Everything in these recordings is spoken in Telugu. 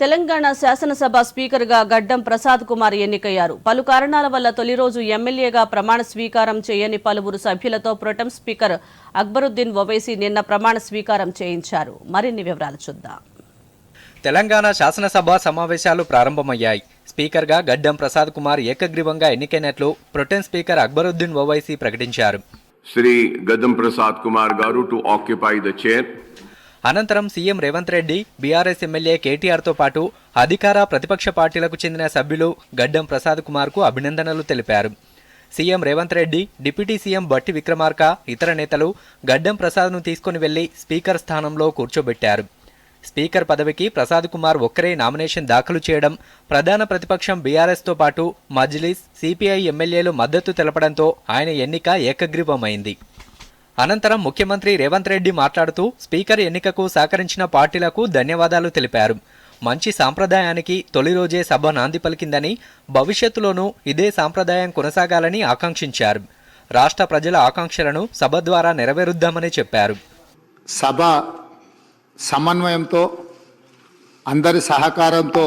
తెలంగాణ శాసనసభ స్పీకర్గా గడ్డం ప్రసాద్ కుమార్ ఎన్నికయ్యారు. పలు కారణాల వల్ల తొలి రోజు ఎమ్మెల్యేగా ప్రమాణ స్వీకారం చేయని పలువురు సభ్యులతో ప్రొటెం స్పీకర్ అక్బరుద్దీన్ ఓవైసీ నిన్న ప్రమాణ స్వీకారం చేయించారు. మరిన్ని వివరాలు చూద్దాం. తెలంగాణ శాసనసభ సమావేశాలు ప్రారంభమయ్యాయి. స్పీకర్గా గడ్డం ప్రసాద్ కుమార్ ఏకగ్రీవంగా ఎన్నికైనట్లు ప్రొటెన్ స్పీకర్ అక్బరుద్దీన్ ఓవైసీ ప్రకటించారు. Sri Gadam Prasad Kumar Garu to occupy the chair. అనంతరం CM Revanth Reddy BRS MLA కేటీఆర్తో పాటు అధికార ప్రతిపక్ష పార్టీలకు చెందిన సభ్యులు గడ్డం ప్రసాద్ కుమార్కు అభినందనలు తెలిపారు. CM Revanth Reddy deputy CM Bhatti Vikramarka ఇతర నేతలు గడ్డం ప్రసాద్ను తీసుకుని వెళ్ళి స్పీకర్ స్థానంలో కూర్చోబెట్టారు. స్పీకర్ పదవికి ప్రసాద్ కుమార్ ఒక్కరే నామినేషన్ దాఖలు చేయడం ప్రధాన ప్రతిపక్షం బీఆర్ఎస్తో పాటు మజ్లిస్ సిపిఐ ఎమ్మెల్యేలు మద్దతు తెలపడంతో ఆయన ఎన్నిక ఏకగ్రీవమైంది. అనంతరం ముఖ్యమంత్రి రేవంత్ రెడ్డి మాట్లాడుతూ స్పీకర్ ఎన్నికకు సహకరించిన పార్టీలకు ధన్యవాదాలు తెలిపారు. మంచి సాంప్రదాయానికి తొలి రోజే సభ నాంది పలికిందని భవిష్యత్తులోనూ ఇదే సాంప్రదాయం కొనసాగాలని ఆకాంక్షించారు. రాష్ట్ర ప్రజల ఆకాంక్షలను సభ ద్వారా నెరవేరుద్దామని చెప్పారు. సభ సమన్వయంతో అందరి సహకారంతో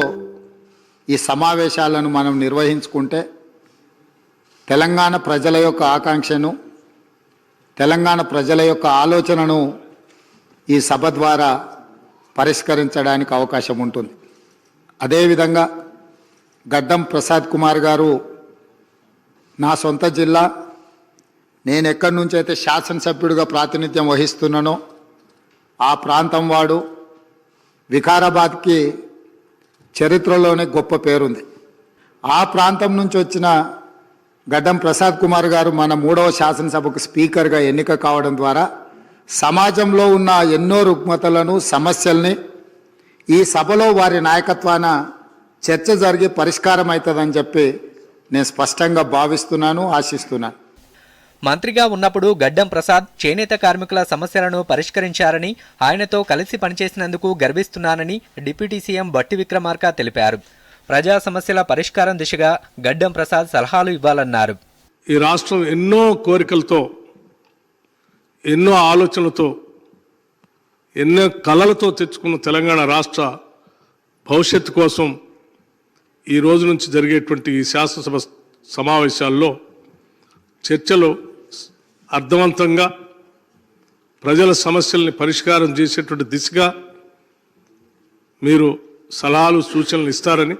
ఈ సమావేశాలను మనం నిర్వహించుకుంటే తెలంగాణ ప్రజల యొక్క ఆకాంక్షను తెలంగాణ ప్రజల యొక్క ఆలోచనను ఈ సభ ద్వారా పరిష్కరించడానికి అవకాశం ఉంటుంది. అదేవిధంగా గడ్డం ప్రసాద్ కుమార్ గారు నా సొంత జిల్లా. నేను ఎక్కడి నుంచి అయితే శాసనసభ్యుడిగా ప్రాతినిధ్యం వహిస్తున్నానో ఆ ప్రాంతం వాడు వికారాబాద్కి చరిత్రలోనే గొప్ప పేరుంది. ఆ ప్రాంతం నుంచి వచ్చిన గడ్డం ప్రసాద్ కుమార్ గారు మన మూడవ శాసనసభకు స్పీకర్గా ఎన్నిక కావడం ద్వారా సమాజంలో ఉన్న ఎన్నో రుగ్మతలను సమస్యల్ని ఈ సభలో వారి నాయకత్వాన చర్చ జరిగి పరిష్కారం అవుతుందని చెప్పి నేను స్పష్టంగా భావిస్తున్నాను ఆశిస్తున్నాను. మంత్రిగా ఉన్నప్పుడు గడ్డం ప్రసాద్ చేనేత కార్మికుల సమస్యలను పరిష్కరించారని ఆయనతో కలిసి పనిచేసినందుకు గర్విస్తున్నానని డిప్యూటీ సీఎం బట్టి విక్రమార్క తెలిపారు. ప్రజా సమస్యల పరిష్కారం దిశగా గడ్డం ప్రసాద్ సలహాలు ఇవ్వాలన్నారు. ఈ రాష్ట్రం ఎన్నో కోరికలతో ఎన్నో ఆలోచనలతో ఎన్నో కళలతో తెచ్చుకున్న తెలంగాణ రాష్ట్ర భవిష్యత్తు కోసం ఈ రోజు నుంచి జరిగేటువంటి ఈ శాసనసభ సమావేశాల్లో చర్చలు అర్థవంతంగా ప్రజల సమస్యల్ని పరిష్కారం చేసేటువంటి దిశగా మీరు సలహాలు సూచనలు ఇస్తారని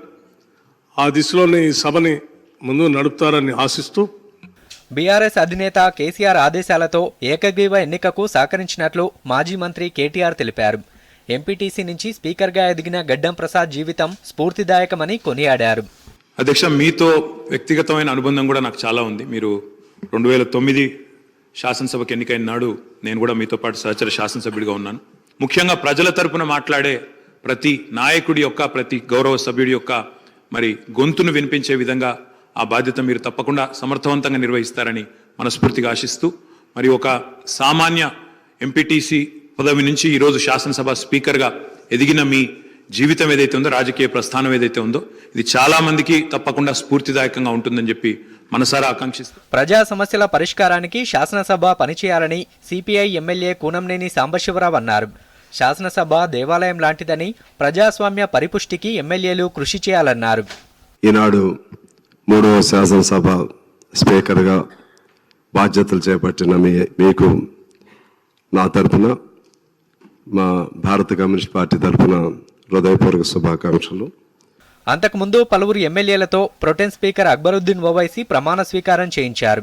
ఆ దిశలోనే ఈ సభని ముందు నడుపుతారని ఆశిస్తూ బీఆర్ఎస్ అధినేత కేసీఆర్ ఆదేశాలతో ఏకగ్రీవ ఎన్నికకు సహకరించినట్లు మాజీ మంత్రి కేటీఆర్ తెలిపారు. ఎంపీటీసీ నుంచి స్పీకర్గా ఎదిగిన గడ్డం ప్రసాద్ జీవితం స్ఫూర్తిదాయకమని కొనియాడారు. అధ్యక్ష మీతో వ్యక్తిగతమైన అనుబంధం కూడా నాకు చాలా ఉంది. మీరు రెండు వేల తొమ్మిది శాసనసభకు ఎన్నికైన నాడు నేను కూడా మీతో పాటు సహచర శాసనసభ్యుడిగా ఉన్నాను. ముఖ్యంగా ప్రజల తరపున మాట్లాడే ప్రతి నాయకుడి యొక్క ప్రతి గౌరవ సభ్యుడి యొక్క మరి గొంతును వినిపించే విధంగా ఆ బాధ్యత మీరు తప్పకుండా సమర్థవంతంగా నిర్వహిస్తారని మనస్ఫూర్తిగా ఆశిస్తూ మరి ఒక సామాన్య ఎంపీటీసీ పదవి నుంచి ఈరోజు శాసనసభ స్పీకర్గా ఎదిగిన మీ జీవితం ఏదైతే ఉందో రాజకీయ ప్రస్థానం ఏదైతే ఉందో ఇది చాలా మందికి తప్పకుండా స్ఫూర్తిదాయకంగా ఉంటుందని చెప్పి మనసారా ఆకాంక్షిస్తూ. ప్రజా సమస్యల పరిష్కారానికి శాసనసభ పనిచేయాలని సిపిఐ ఎమ్మెల్యే కూనంనేని సాంబశివరావు అన్నారు. శాసనసభ దేవాలయం లాంటిదని ప్రజాస్వామ్య పరిపుష్టికి ఎమ్మెల్యేలు కృషి చేయాలన్నారు. ఈనాడు మూడవ శాసనసభ స్పీకర్గా బాధ్యతలు చేపట్టిన మీ మీకు నా తరపున మా భారత కమ్యూనిస్ట్ పార్టీ తరపున హృదయపూర్వక శుభాకాంక్షలు. అంతకుముందు పలువురు ఎమ్మెల్యేలతో ప్రొటెన్ స్పీకర్ అక్బరుద్దీన్ ఓవైసీ ప్రమాణ స్వీకారం చేయించారు.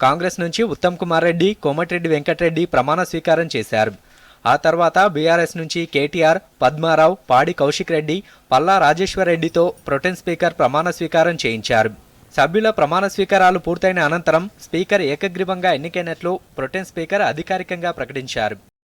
కాంగ్రెస్ నుంచి ఉత్తమ్ కుమార్ రెడ్డి కోమటిరెడ్డి వెంకటరెడ్డి ప్రమాణ స్వీకారం చేశారు. ఆ తర్వాత బీఆర్ఎస్ నుంచి కేటీఆర్ పద్మారావు పాడి కౌశిక్ రెడ్డి పల్లా రాజేశ్వరరెడ్డితో ప్రొటెన్ స్పీకర్ ప్రమాణ స్వీకారం చేయించారు. సభ్యుల ప్రమాణ స్వీకారాలు పూర్తయిన అనంతరం స్పీకర్ ఏకగ్రీవంగా ఎన్నికైనట్లు ప్రొటెన్ స్పీకర్ అధికారికంగా ప్రకటించారు.